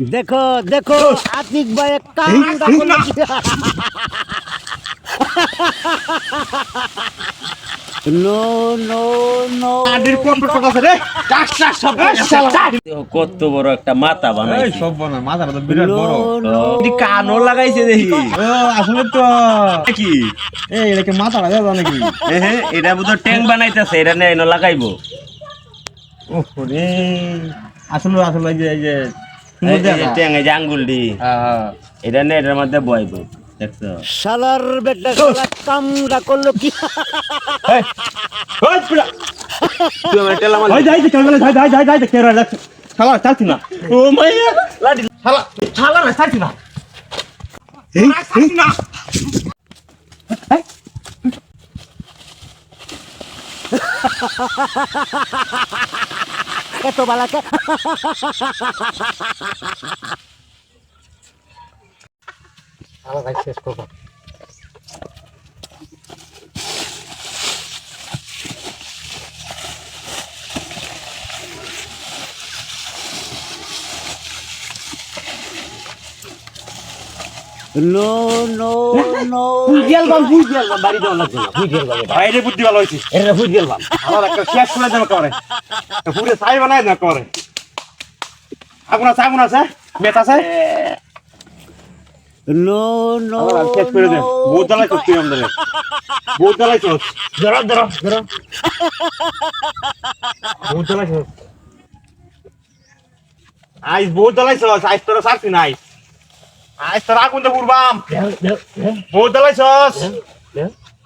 দেখো দেখো আতিক ভাই কাম নো। নো। নো আডির কম্পিউটার কথা রে? সব কত বড় একটা মাথা এই বানাইছে। সব বনা মাথাটা তো বিরাট বড়। নো। কানও লাগাইছে দেখি। ও আসলে তো। কি? এই এটাকে মাথাটা দেওয়া নাকি? এহে এটা বুঝো ট্যাঙ্ক বানাইতেছে এটা নিয়ে এনে লাগাইবো। ওহ রে। আসলে আসলে এই যে এই যে আঙ্গুল দি হ্যাঁ। এটা নিয়ে এটার মধ্যে বইবো দেখছ? শালার বেটা শালা কামরা করল কি? শালা এত বালাকে। শেষ করব। নো নো নো গেল বাম গেল বাম বাড়ি দেওয়া লাগবে না গেল বাম বাইরে বুদ্ধি ভালো হইছে এটা গেল বাম। আমার একটা শেষ করে দেবে করে পুরে ছাই বানাই না করে আগুন আছে আগুন আছে? বেত আছে? নো নো শেষ করে দে বহুত জ্বালাই করছি আমাদের বহুত জ্বালাই চোস ধরো ধরো ধরো। বহুত জ্বালাই চোস আইস বহুত জ্বালাই চোস আইস তোরা সারছি না আইস। আইস তোরা আগুন তো ঘুরবাম। বহুত চোস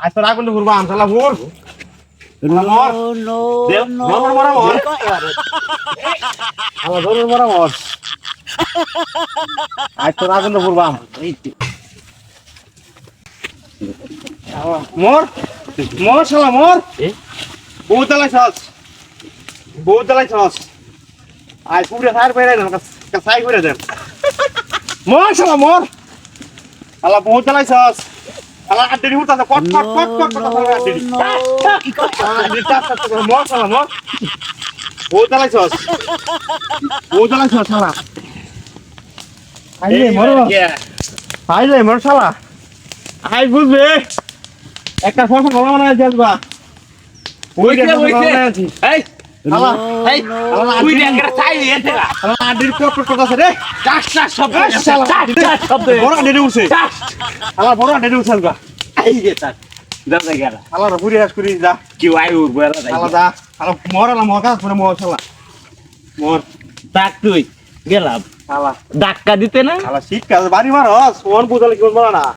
আইস তোরা আগুন তো ঘুরবাম শালা ঘুর মর। মর, শালা মর বহুত জ্বালাই চোস বহুত চোস আইস পুরে সার পেরে দেন সাই করে দেন। মর শালা মর। শালা বহুত জ্বালাই চোস শালা আড্ডি উঠতাছে পট পট পট পট পট আড্ডি মর শালা মর। বহুত জ্বালাইছস। বহুত জ্বালাইছস শালা। আইলে মর। আইলে মর শালা। আই বুঝবে একটা ফসল ভালো মানে যাসবা ওই ওইছে। এই গেলাম। দিতে না? শীতকাল বাড়ি মারস ওন বুঝালে কি বলব না।